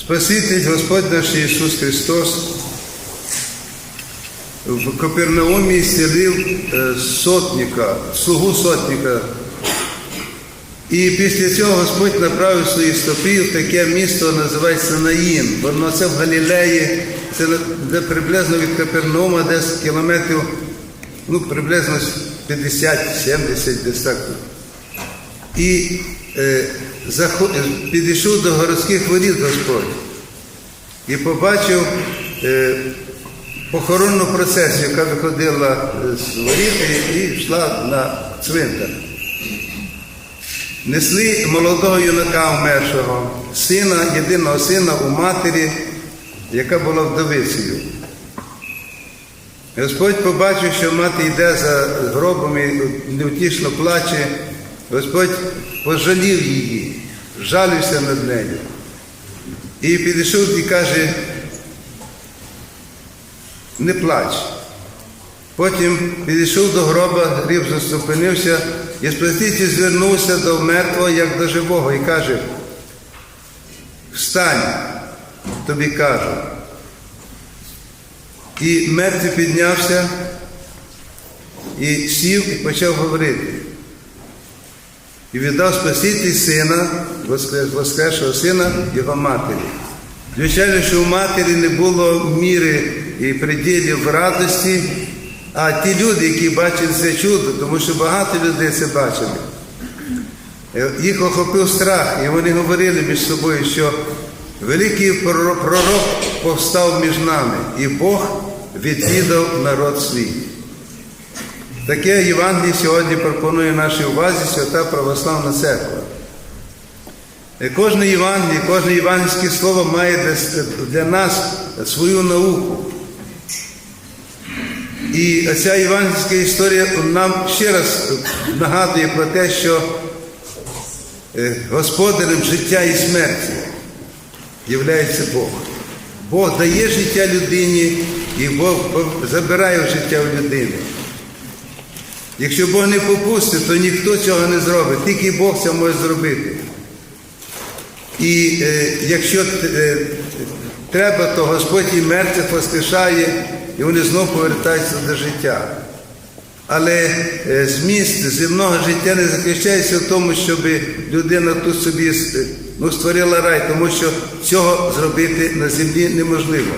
Спаситель Господь наш Ісус Христос в Капернаумі зцілив е, сотника, слугу сотника. І після цього Господь направив свої стопи в таке місто, називається Наїн. Воно це в Галілеї, це де приблизно від Капернаума, десь кілометрів, ну, приблизно 50-70 десь так. І підійшов до городських воріт Господь і побачив е, похоронну процесію, яка виходила з воріт і йшла на цвинтар. Несли молодого юнака вмершого, сина, єдиного сина у матері, яка була вдовицею. Господь побачив, що мати йде за гробом і невтішно плаче. Господь пожалів її, жалівся над нею. І підійшов і каже, не плач. Потім підійшов до гроба, гріб зупинився, і Спаситель звернувся до мертвого, як до живого, і каже, встань, тобі кажу. І мертвий піднявся і сів і почав говорити. І віддав Спаситель сина, воскрес- воскресшого сина його матері. Звичайно, що у матері не було міри і приділів радості, а ті люди, які бачили це чудо, тому що багато людей це бачили. Е, Їх охопив страх, і вони говорили між собою, що великий пророк повстав між нами, і Бог відвідав народ свій. Таке Євангеліє сьогодні пропонує нашій увазі Свята Православна Церква. Е, Кожне Євангеліє, кожне євангельське слово має для- нас свою науку. І ця євангельська історія нам ще раз нагадує про те, що е, господарем життя і смерті являється Бог. Бог дає життя людині, і Бог забирає життя у людини. Якщо Бог не попустить, то ніхто цього не зробить, тільки Бог це може зробити. І е, якщо е, треба, то Господь і мертвих воскрешає, і вони знову повертаються до життя. Але е, зміст земного життя не заключається в тому, щоб людина тут собі е, ну, створила рай, тому що цього зробити на землі неможливо.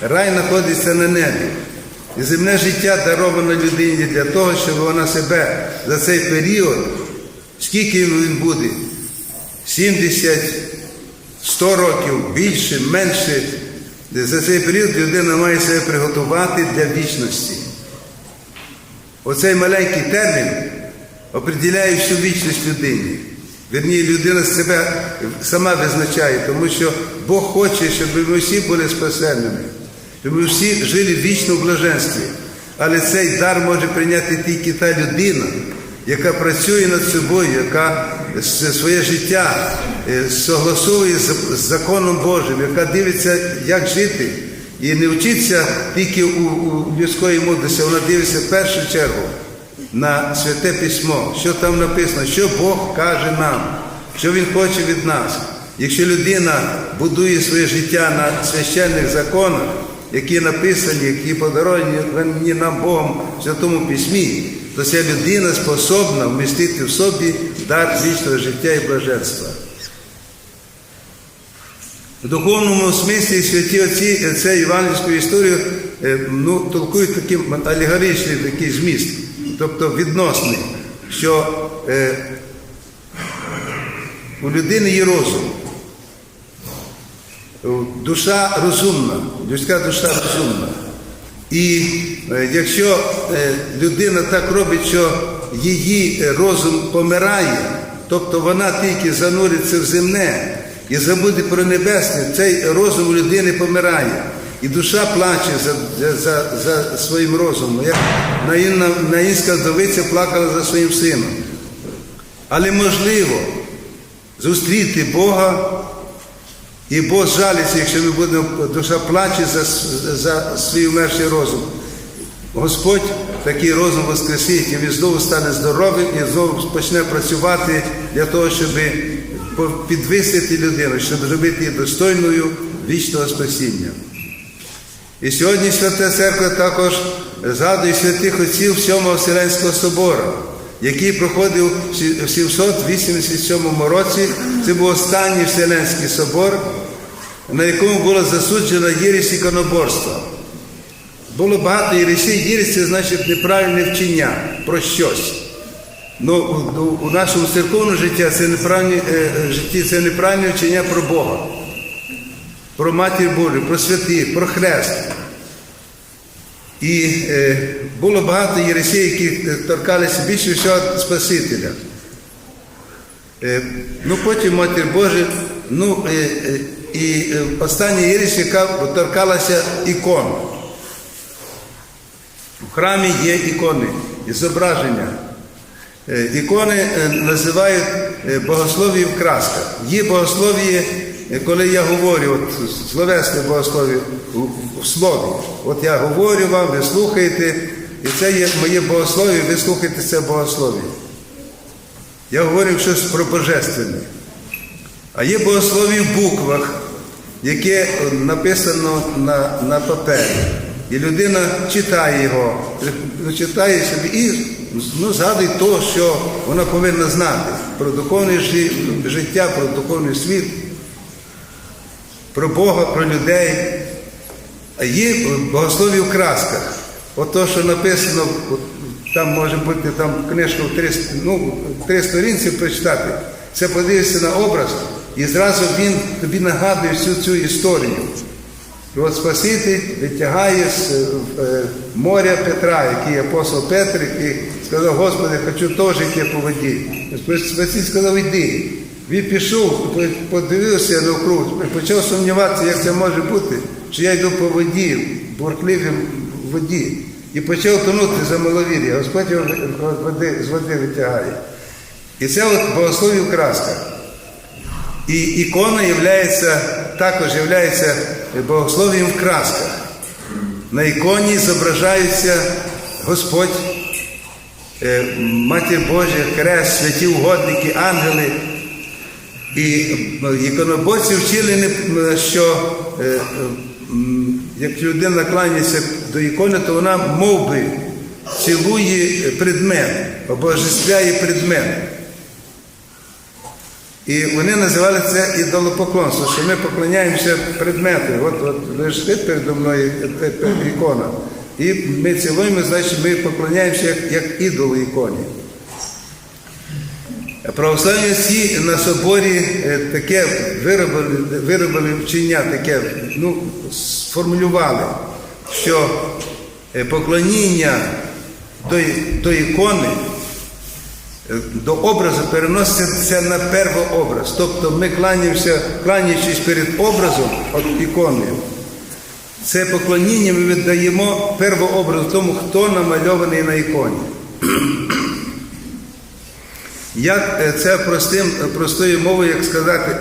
Рай знаходиться на небі. І земне життя даровано людині для того, щоб вона себе за цей період, скільки він буде, 70, 100 років, більше, менше, за цей період людина має себе приготувати для вічності. Оцей маленький термін определяє всю вічність людині. Вірні, людина себе сама визначає, тому що Бог хоче, щоб ми всі були спасенними, щоб ми всі жили вічно в блаженстві. Але цей дар може прийняти тільки та людина, яка працює над собою, яка своє життя е, согласовує з з законом Божим, яка дивиться, як жити. І не вчиться тільки у, у людської мудрості, вона дивиться в першу чергу на святе письмо, що там написано, що Бог каже нам, що Він хоче від нас. Якщо людина будує своє життя на священних законах, які написані, які подаровані нам Богом в Святому Письмі, то ця людина способна вмістити в собі дар вічного життя і блаженства. В духовному смислі святі отці це євангельську історію е, ну, толкують таким алегоричний такий зміст, тобто відносний, що е, у людини є розум. Душа розумна, людська душа розумна. І е, якщо е, людина так робить, що її е, розум помирає, тобто вона тільки зануриться в земне і забуде про небесне, цей розум людини помирає. І душа плаче за, за, за, за своїм розумом. Як наїнна, наїнська вдовиця плакала за своїм сином. Але можливо зустріти Бога і Бог жалиться, якщо ми будемо, душа плаче за, за свій вмерший розум. Господь такий розум воскресить, і він знову стане здоровим і знову почне працювати для того, щоб підвисити людину, щоб зробити її достойною вічного спасіння. І сьогодні Свята Церква також згадує святих отців Сьомого Вселенського собору, який проходив в 787 році. Це був останній Вселенський собор, на якому було засуджено єресь іконоборства. Було багато єресей. Єресь – це значить неправильне вчення про щось. Ну, у- нашому церковному житті це неправильне, житті це неправильне вчення про Бога про Матір Божу, про святих, про хрест. І е, було багато єресей, які е, торкалися більше всього Спасителя. Е, ну потім Матір Божа, ну і остання єресь, яка торкалася ікон. В храмі є ікони, зображення. Ікони називають богослов'я в красках. Є богослов'я, е, коли я говорю, от словесне богослов'я в, слові. От я говорю вам, ви слухаєте, і це є моє богослов'я, ви слухаєте це богослов'я. Я говорю щось про божественне. А є богослов'я в буквах, яке написано на, на папері. І людина читає його, ну, читає собі і ну, згадує те, що вона повинна знати про духовне життя, про духовний світ, про Бога, про людей. Є богослов'я в красках. От то, що написано, там може бути там книжка в три, ну, три сторінці прочитати. Це подивишся на образ, і зразу він тобі нагадує всю цю історію. От Спаситель витягає з е, моря Петра, який апостол Петр, який сказав, Господи, хочу теж йти по воді. Спаситель сказав, йди. Він пішов, подивився навкруг, почав сумніватися, як це може бути, що я йду по воді, бурхливій воді. І почав тонути за маловір'я. Господь його з води, витягає. І це от богослов'я в красках. І ікона являється, також являється богослов'ям в красках. На іконі зображаються Господь, е, Матір Божа, Хрест, святі угодники, ангели. І іконоборці вчили, що е, е, як людина кланяється до ікони, то вона мов би цілує предмет, обожествляє предмет. І вони називали це ідолопоклонство, що ми поклоняємося предмету. От, от лежить передо мною е, ікона. І ми цілуємо, значить ми поклоняємося як, як ідолу іконі. Православні всі на соборі е, таке виробили, виробили вчення, таке, ну, сформулювали, що е, поклоніння до, до ікони е, до образу переноситься на первообраз. Тобто ми кланяємося, кланяючись перед образом от ікони. Це поклоніння ми віддаємо первообразу тому, хто намальований на іконі. Як е, це простим, простою мовою, як сказати,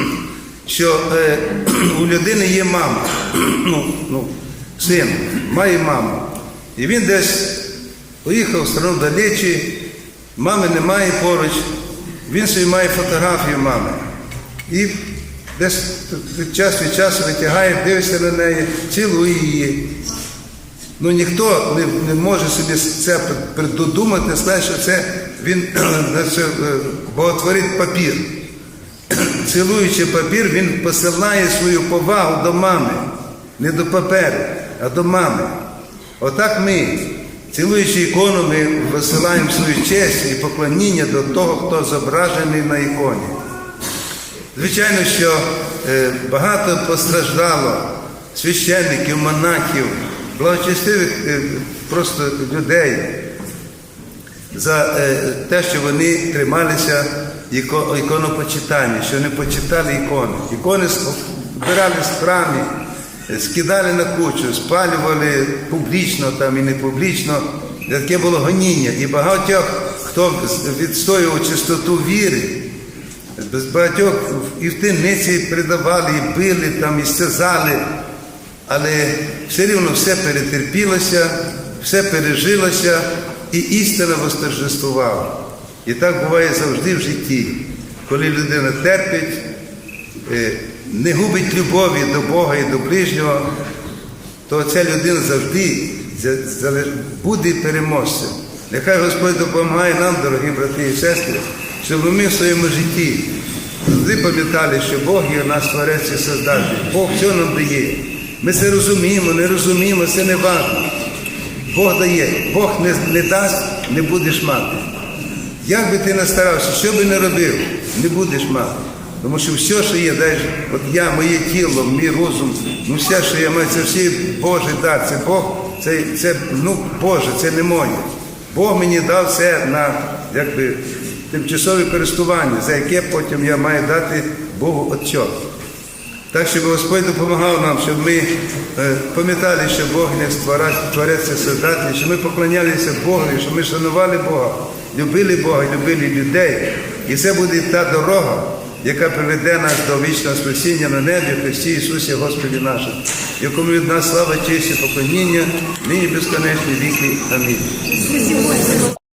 що е, у людини є мама, ну, ну, син, має маму. І він десь поїхав в страну далечі, мами немає поруч, він собі має фотографію мами. І десь час від часу витягає, дивиться на неї, цілує її. Ну ніхто не, не може собі це придумати, знає, що це він значить, е, боготворить папір. Цілуючи папір, він посилає свою повагу до мами, не до паперу, а до мами. Отак ми, цілуючи ікону, ми висилаємо свою честь і поклоніння до того, хто зображений на іконі. Звичайно, що е, багато постраждало священників, монахів, благочестивих е, просто людей за е, те, що вони трималися іконопочитання, що не почитали ікони. Ікони збирали з храмі, е, скидали на кучу, спалювали публічно там і не публічно. Таке було гоніння. І багатьох, хто відстоював чистоту віри, багатьох і в темниці придавали, і били там, і стязали, але все рівно все перетерпілося, все пережилося, і істина восторжествувала. І так буває завжди в житті. коли людина терпить, е, не губить любові до Бога і до ближнього, то ця людина завжди за- за- буде переможцем. Нехай Господь допомагає нам, дорогі брати і сестри, щоб ми в своєму житті завжди пам'ятали, що Бог є наш творець і создатель. Бог все нам дає. Ми це розуміємо, не розуміємо, це не важливо. Бог дає, Бог не, не дасть, не будеш мати. Як би ти не старався, що би не робив, не будеш мати. Тому що все, що є, дай, от я, моє тіло, мій розум, ну все, що я маю, це всі Божий дар, це Бог, це, це ну, Боже, це не моє. Бог мені дав це на якби, тимчасове користування, за яке потім я маю дати Богу отчет. Так, щоб Господь допомагав нам, щоб ми е, пам'ятали, що Бог не творець создатель, що ми поклонялися Богу, що ми шанували Бога, любили Бога, любили людей. І це буде та дорога, яка приведе нас до вічного спасіння на небі в Христі Ісусі Господі нашому, якому від нас слава, честь і поклоніння, нині безконечні віки. Амінь.